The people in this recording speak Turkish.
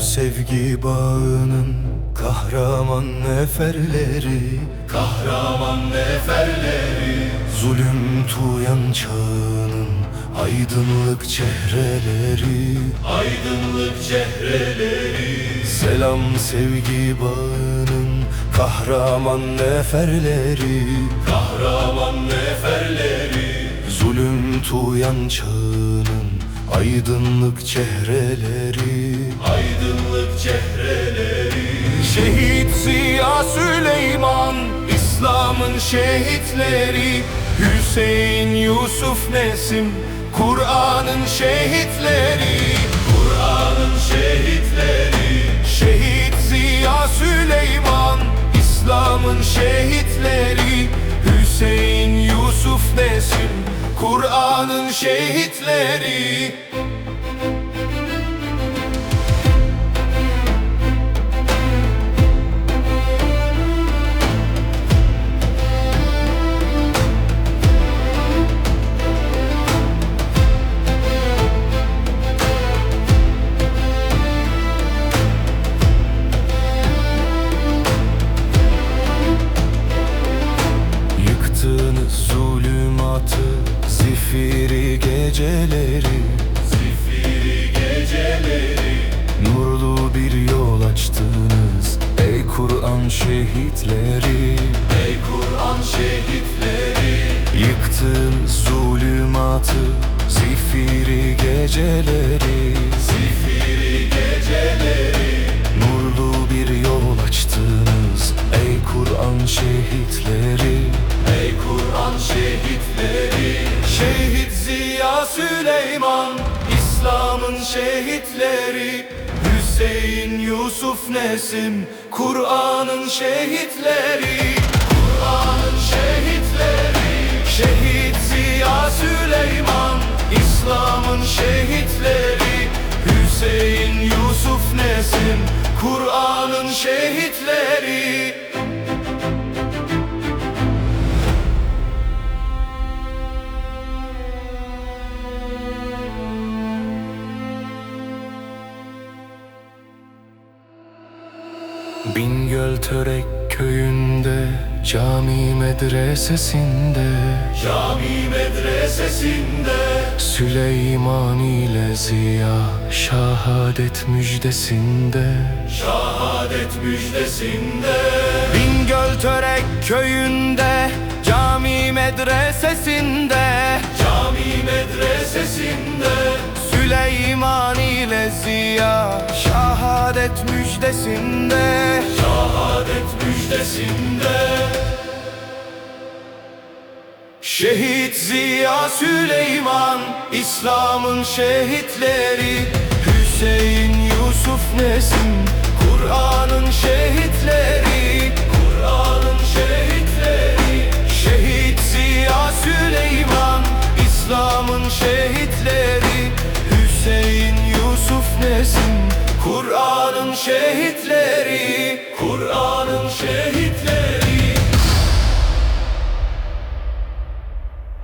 sevgi bağının kahraman neferleri. Kahraman neferleri. Zulüm tuyan çağının aydınlık çehreleri. Aydınlık çehreleri. Selam sevgi bağının kahraman neferleri. Kahraman neferleri. Zulüm tuyan çağının aydınlık çehreleri. Aydınlık çehreleri. Şehit Ziya Süleyman İslam'ın şehitleri. Hüseyin Yusuf Nesim Kur'an'ın şehitleri. Kur'an'ın şehitleri. Şehit Ziya Süleyman İslam'ın şehitleri. Hüseyin Yusuf Nesim Kur'an'ın şehitleri Zifiri geceleri. Zifiri geceleri. Nurlu bir yol açtınız Ey Kur'an şehitleri. Ey Kur'an şehitleri. Yıktığınız zulümatı Zifiri geceleri. Zifiri geceleri. Nurlu bir yol açtınız Ey Kur'an şehitleri. Ey Kur'an şehitleri Şehit Ziya Süleyman İslam'ın şehitleri. Hüseyin Yusuf Nesim Kur'an'ın şehitleri. Kur'an'ın şehitleri. Şehit Ziya Süleyman İslam'ın şehitleri. Hüseyin Yusuf Nesim Kur'an'ın şehitleri Bingöl Törek köyünde Cami medresesinde. Cami medresesinde. Süleyman ile Ziya Şahadet müjdesinde. Şahadet müjdesinde. Bingöl Törek köyünde Cami medresesinde. Cami medresesinde Süleyman ile Ziya. Şahadet müjdesinde. Şahadet müjdesinde. Şehit Ziya Süleyman İslam'ın şehitleri. Hüseyin Yusuf Nesim Kur'an'ın şehitleri. Kur'an'ın şehitleri. Şehit Ziya Süleyman İslam'ın şehitleri esnesin Kur'an'ın şehitleri Kur'an'ın şehitleri.